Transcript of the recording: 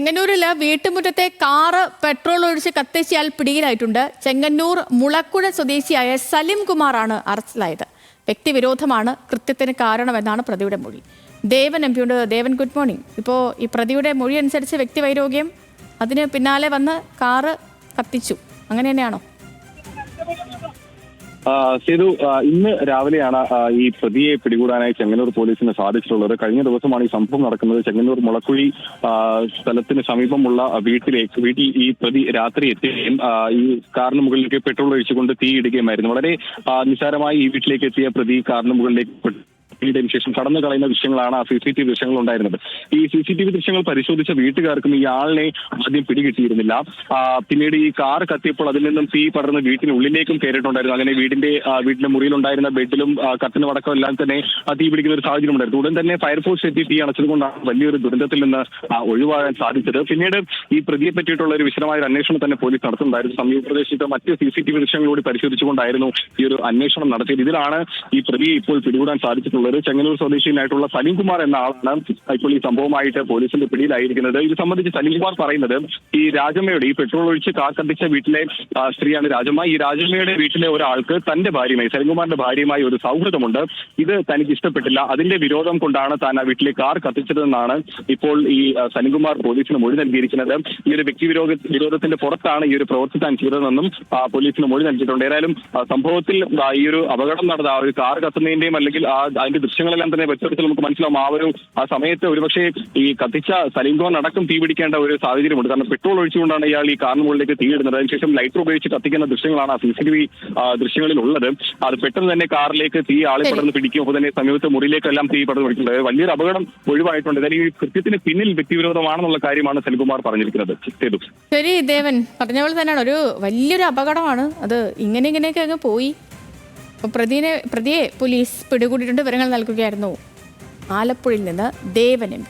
ചെങ്ങന്നൂരിൽ വീട്ടുമുറ്റത്തെ car petrol ഒഴിച്ച് കത്തിച്ചയാൾ പിടിയിലായിട്ടുണ്ട്. ചെങ്ങന്നൂർ മുളക്കുഴ സ്വദേശിയായ സലിം കുമാറാണ് അറസ്റ്റിലായത്. വ്യക്തിവിരോധമാണ് കൃത്യത്തിന് കാരണമെന്നാണ് പ്രതിയുടെ മൊഴി. Devan M പിയുണ്ട്. Devan good morning. ഇപ്പോൾ ഈ പ്രതിയുടെ മൊഴി അനുസരിച്ച് വ്യക്തിവൈരോഗ്യം അതിന് പിന്നാലെ വന്ന് കാറ് കത്തിച്ചു. അങ്ങനെ തന്നെയാണോ? സേതു ഇന്ന് രാവിലെയാണ് ഈ പ്രതിയെ പിടികൂടാനായി ചെങ്ങന്നൂർ പോലീസിന് സാധിച്ചിട്ടുള്ളത്. കഴിഞ്ഞ ദിവസമാണ് ഈ സംഭവം നടക്കുന്നത്. ചെങ്ങന്നൂർ മുളക്കുഴി സ്ഥലത്തിന് സമീപമുള്ള വീട്ടിലേക്ക് വീട്ടിൽ ഈ പ്രതി രാത്രി എത്തുകയും ഈ കാറിന് മുകളിലേക്ക് പെട്രോൾ ഒഴിച്ചുകൊണ്ട് തീയിടുകയുമായിരുന്നു വളരെ നിസ്സാരമായി ഈ വീട്ടിലേക്ക് എത്തിയ പ്രതി കാറിന് മുകളിലേക്ക് തീയിട്ടതിനു ശേഷം കടന്നു കളയുന്ന ദൃശ്യങ്ങളാണ് ആ സി സി ടി വി ദൃശ്യങ്ങൾ ഉണ്ടായിരുന്നത് ഈ സി സി ടി വി ദൃശ്യങ്ങൾ പരിശോധിച്ച വീട്ടുകാർക്കും ഈ ആളിനെ ആദ്യം പിടികിട്ടിയിരുന്നില്ല. പിന്നീട് ഈ കാർ കത്തിയപ്പോൾ അതിൽ നിന്നും തീ പടർന്ന് വീട്ടിനുള്ളിലേക്കും കയറിയിട്ടുണ്ടായിരുന്നു. അങ്ങനെ വീടിന്റെ വീടിന്റെ മുറിയിലുണ്ടായിരുന്ന ബെഡിലും കത്തിന് വടക്കം എല്ലാം തന്നെ തീ പിടിക്കുന്ന ഒരു സാഹചര്യം ഉണ്ടായിരുന്നു. ഉടൻ തന്നെ ഫയർഫോഴ്സ് എത്തി തീ അണച്ചതുകൊണ്ടാണ് വലിയൊരു ദുരന്തത്തിൽ നിന്ന് ഒഴിവാകാൻ സാധിച്ചത്. പിന്നീട് ഈ പ്രതിയെ പറ്റിയിട്ടുള്ള ഒരു വിശദമായ ഒരു അന്വേഷണം തന്നെ പോലീസ് നടത്തുന്നുണ്ടായിരുന്നു. സമീപ പ്രദേശത്തെ മറ്റ് സി സി ടി വി ദൃശ്യങ്ങളോട് പരിശോധിച്ചുകൊണ്ടായിരുന്നു ഈ ഒരു അന്വേഷണം നടത്തിയത്. ഇതിലാണ് ഈ പ്രതിയെ ഇപ്പോൾ പിടികൂടാൻ സാധിച്ചിട്ടുള്ളത്. ചെങ്ങന്നൂർ സ്വദേശിയായിട്ടുള്ള സലീം കുമാർ എന്ന ആളാണ് ഇപ്പോൾ ഈ സംഭവമായിട്ട് പോലീസിന്റെ പിടിയിലായിരിക്കുന്നത്. ഇത് സംബന്ധിച്ച് സലീം കുമാർ പറയുന്നത് ഈ രാജമ്മയുടെ ഈ പെട്രോൾ ഒഴിച്ച് കാർ കത്തിച്ച വീട്ടിലെ സ്ത്രീയാണ് രാജമ്മ. ഈ രാജമ്മയുടെ വീട്ടിലെ ഒരാൾക്ക് തന്റെ ഭാര്യയുമായി സലീംകുമാറിന്റെ ഭാര്യയുമായി ഒരു സൗഹൃദമുണ്ട്. ഇത് തനിക്ക് ഇഷ്ടപ്പെട്ടില്ല. അതിന്റെ വിരോധം കൊണ്ടാണ് താൻ ആ വീട്ടിലെ കാർ കത്തിച്ചതെന്നാണ് ഇപ്പോൾ ഈ സലീം സലീംകുമാർ പോലീസിന് മൊഴി നൽകിയിരിക്കുന്നത്. ഈ ഒരു വ്യക്തി വിരോധ വിരോധത്തിന്റെ പുറത്താണ് ഈ ഒരു പ്രവൃത്തി താൻ ചെയ്തതെന്നും പോലീസിന് മൊഴി നൽകിയിട്ടുണ്ട്. ഏതായാലും സംഭവത്തിൽ ഈ ഒരു അപകടം നടന്ന ആ ഒരു കാർ കത്തുന്നതിന്റെയും അല്ലെങ്കിൽ ആ അതിന്റെ ദൃശ്യങ്ങളെല്ലാം തന്നെ വ്യക്തത്തിൽ നമുക്ക് മനസ്സിലാവും. ആ ഒരു ആ സമയത്ത് ഒരുപക്ഷെ ഈ കത്തിച്ച സലിംഗോൺ അടക്കം തീ പിടിക്കേണ്ട ഒരു സാഹചര്യമുണ്ട്. കാരണം പെട്രോൾ ഒഴിച്ചുകൊണ്ടാണ് ഇയാൾ ഈ കാറിന് മുകളിലേക്ക് തീയിടുന്നത് അതിനുശേഷം ലൈറ്റർ ഉപയോഗിച്ച് കത്തിക്കുന്ന ദൃശ്യങ്ങളാണ് ആ സി സി ടി വി ദൃശ്യങ്ങളിൽ ഉള്ളത് അത് പെട്ടെന്ന് തന്നെ കാറിലേക്ക് തീ ആളി പടർന്ന് പിടിക്കും. അപ്പോൾ തന്നെ സമീപത്തെ മുറിയിലേക്കെല്ലാം തീ പടർന്ന് പിടിക്കുന്നത് വലിയൊരു അപകടം ഒഴിവായിട്ടുണ്ട്. ഏതായാലും ഈ കൃത്യത്തിന് പിന്നിൽ വ്യക്തിവിരോധമാണെന്നുള്ള കാര്യമാണ് സെൽകുമാർ പറഞ്ഞിരിക്കുന്നത്. ശരി ദേവൻ. പറഞ്ഞ പോലെ തന്നെയാണ്. ഒരു വലിയൊരു അപകടമാണ്. അത് ഇങ്ങനെ ഇങ്ങനെയൊക്കെ അങ്ങ് പോയി. അപ്പോൾ പ്രതിനെ പ്രതിയെ പോലീസ് പിടികൂടിയിട്ടുണ്ട് വിവരങ്ങൾ നൽകുകയായിരുന്നു. ആലപ്പുഴയിൽ നിന്ന് ദേവൻ എം